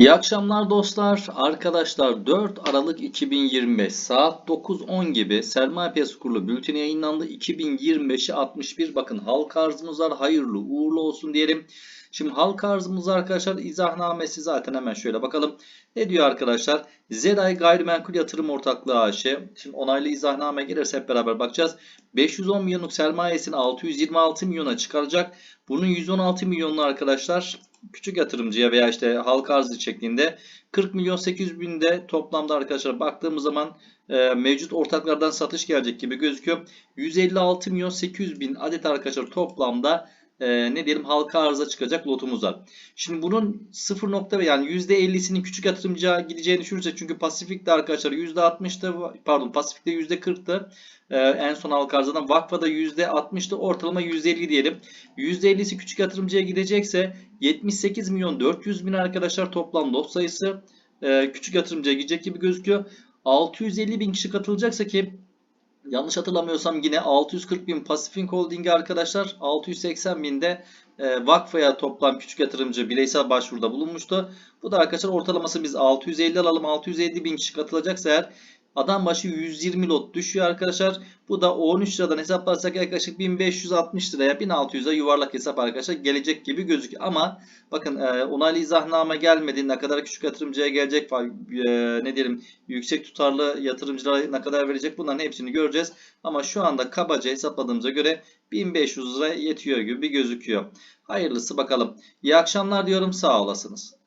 İyi akşamlar dostlar. Arkadaşlar 4 Aralık 2025 saat 9.10 gibi Sermaye Piyasası Kurulu bülteni yayınlandı. 2025'i 61 bakın halka arzımız var. Hayırlı uğurlu olsun diyelim. Şimdi halka arzımız arkadaşlar izahnamesi zaten hemen şöyle bakalım. Ne diyor arkadaşlar? Zeray Gayrimenkul Yatırım Ortaklığı AŞ. Şimdi onaylı izahname gelirse hep beraber bakacağız. 510 milyonluk sermayesini 626 milyona çıkaracak. Bunun 116 milyonlu arkadaşlar küçük yatırımcıya veya işte halka arzı şeklinde 40 milyon 800 binde toplamda arkadaşlar baktığımız zaman e, mevcut ortaklardan satış gelecek gibi gözüküyor. 156 milyon 800 bin adet arkadaşlar toplamda e, ne diyelim halka arıza çıkacak lotumuz var. Şimdi bunun 0 nokta yani %50'sinin küçük yatırımcıya gideceğini düşünürsek çünkü Pasifik'te arkadaşlar %60'da pardon Pasifik'te %40'tı. Ee, en son halka arzadan Vakfa'da %60'tı ortalama %50 diyelim. %50'si küçük yatırımcıya gidecekse 78 milyon 400 bin arkadaşlar toplam lot sayısı e, küçük yatırımcıya gidecek gibi gözüküyor. 650 bin kişi katılacaksa ki yanlış hatırlamıyorsam yine 640 bin Pacific Holding'e arkadaşlar 680 bin de e, Vakfa'ya toplam küçük yatırımcı bireysel başvuruda bulunmuştu. Bu da arkadaşlar ortalaması biz 650 alalım 650 bin kişi katılacaksa eğer Adam başı 120 lot düşüyor arkadaşlar. Bu da 13 liradan hesaplarsak yaklaşık 1560 liraya 1600'e yuvarlak hesap arkadaşlar gelecek gibi gözüküyor. Ama bakın e, onaylı izahname gelmedi. Ne kadar küçük yatırımcıya gelecek e, ne diyelim yüksek tutarlı yatırımcılara ne kadar verecek bunların hepsini göreceğiz. Ama şu anda kabaca hesapladığımıza göre 1500 lira yetiyor gibi gözüküyor. Hayırlısı bakalım. İyi akşamlar diyorum sağ olasınız.